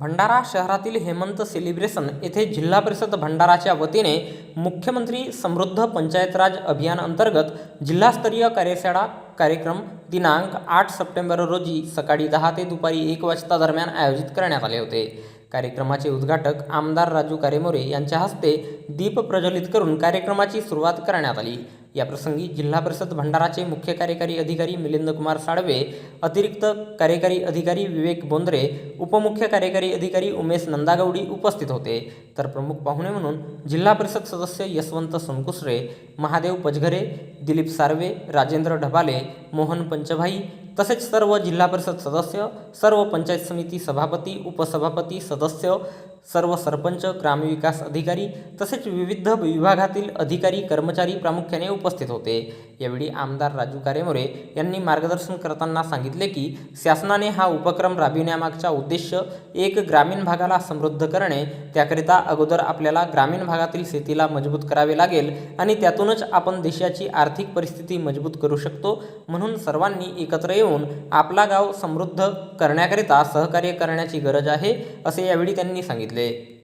भंडारा शहरातील हेमंत सेलिब्रेशन येथे जिल्हा परिषद भंडाराच्या वतीने मुख्यमंत्री समृद्ध पंचायतराज अभियान अंतर्गत जिल्हास्तरीय कार्यशाळा कार्यक्रम दिनांक आठ सप्टेंबर रोजी सकाळी दहा ते दुपारी एक वाजता दरम्यान आयोजित करण्यात आले होते. कार्यक्रमाचे उद्घाटक आमदार राजू कारेमोरे यांच्या हस्ते दीप प्रज्वलित करून कार्यक्रमाची सुरुवात करण्यात आली. याप्रसंगी जिल्हा परिषद भंडाराचे मुख्य कार्यकारी अधिकारी मिलिंद कुमार साळवे अतिरिक्त कार्यकारी अधिकारी विवेक बोंद्रे उपमुख्य कार्यकारी अधिकारी उमेश नंदागौडी उपस्थित होते. तर प्रमुख पाहुणे म्हणून जिल्हा परिषद सदस्य यशवंत सोनकुसरे महादेव पजघरे दिलीप सार्वे राजेंद्र ढबाले मोहन पंचभाई तसेच सर्व जिल्हा परिषद सदस्य सर्व पंचायत समिती सभापती उपसभापती सदस्य सर्व सरपंच ग्रामविकास अधिकारी तसेच विविध विभागातील अधिकारी कर्मचारी प्रामुख्याने उपस्थित होते. यावेळी आमदार राजू कारेमोरे यांनी मार्गदर्शन करताना सांगितले की शासनाने हा उपक्रम राबविण्यामागचा उद्देश एक ग्रामीण भागाला समृद्ध करणे त्याकरिता अगोदर आपल्याला ग्रामीण भागातील शेतीला मजबूत करावे लागेल आणि त्यातूनच आपण देशाची आर्थिक परिस्थिती मजबूत करू शकतो म्हणून सर्वांनी एकत्र येऊन आपला गाव समृद्ध करण्याकरिता सहकार्य करण्याची गरज आहे असे यावेळी त्यांनी सांगितले. सांगितले